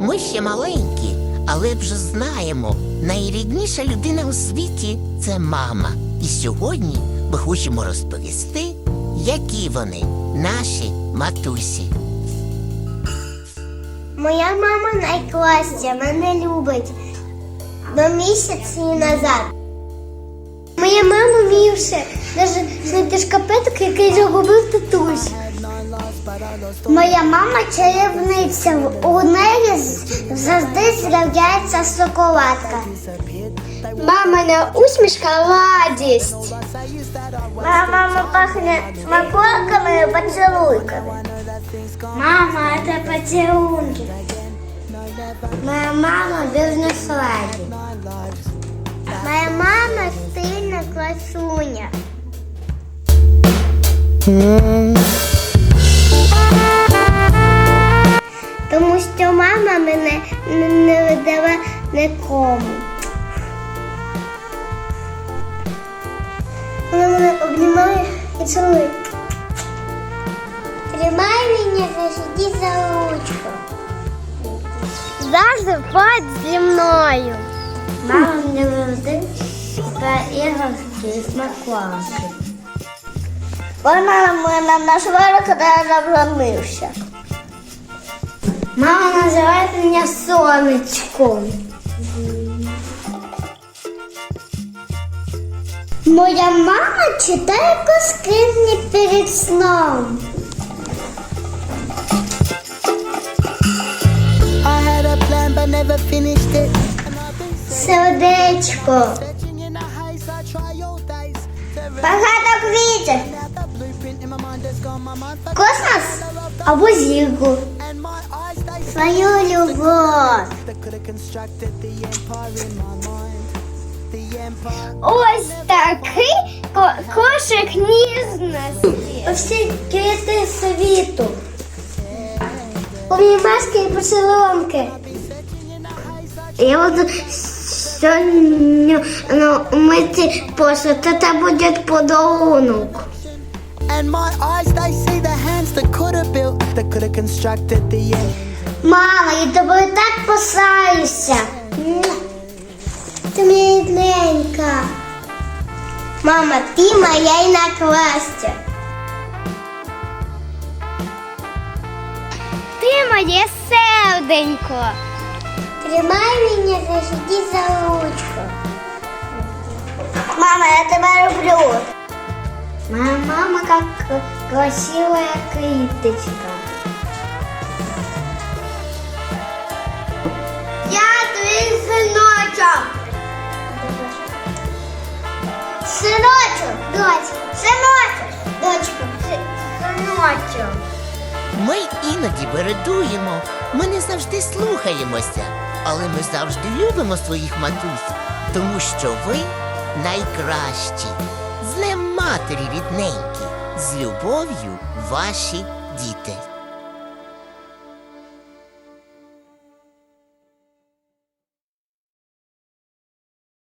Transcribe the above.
Ми ще маленькі, але вже знаємо, найрідніша людина у світі це мама. І сьогодні ми хочемо розповісти, які вони, наші матусі. Моя мама найкласця, мене любить. До місяці назад. Моя мама вміє навіть знайти шкапеток, який загубив татусь. Моя мама чарівниця. У неї завжди з'являється шоколадка. Мамина усмішка радість. Моя мама пахне смаколиками і поцілуйками. Мама, это поцелунки. Моя мама бизнес-леди. Моя мама стильна класуня. Що мама мене не, видала нікому. Вона мене обнімає і цілує. Тримай мене, зажди за ручку. Завжди будь зі мною. Мама мені завжди та іграшки і смаколики. Вона мене нашла, коли я забронився. Мама називає мене сонечком. Моя мама читає казки мені перед сном. Сердечко. Багато квітів. Космос або зірку. Свою любов. Ось такий ко- кошик ніжності. Всі квіти світу. Обнімашки і поцілунки. Я буду сьогодні ну, мити посуд, це буде подарунок. And my eyes they see the hands that could have built, that could have constructed the end. Мама, я тобою так писаюся. Ти моя рідненька. Мама, ти моя і накластя. Ти моє серденько. Тримай мене, зажди за ручку. Мама, я тебе люблю. Моя мама как красивая квіточка. Синочок, дочка, синочок, дочка, си- синочок. Ми іноді бередуємо, ми не завжди слухаємося, але ми завжди любимо своїх матусь, тому що ви найкращі. З Днем матері рідненькі, з любов'ю ваші діти.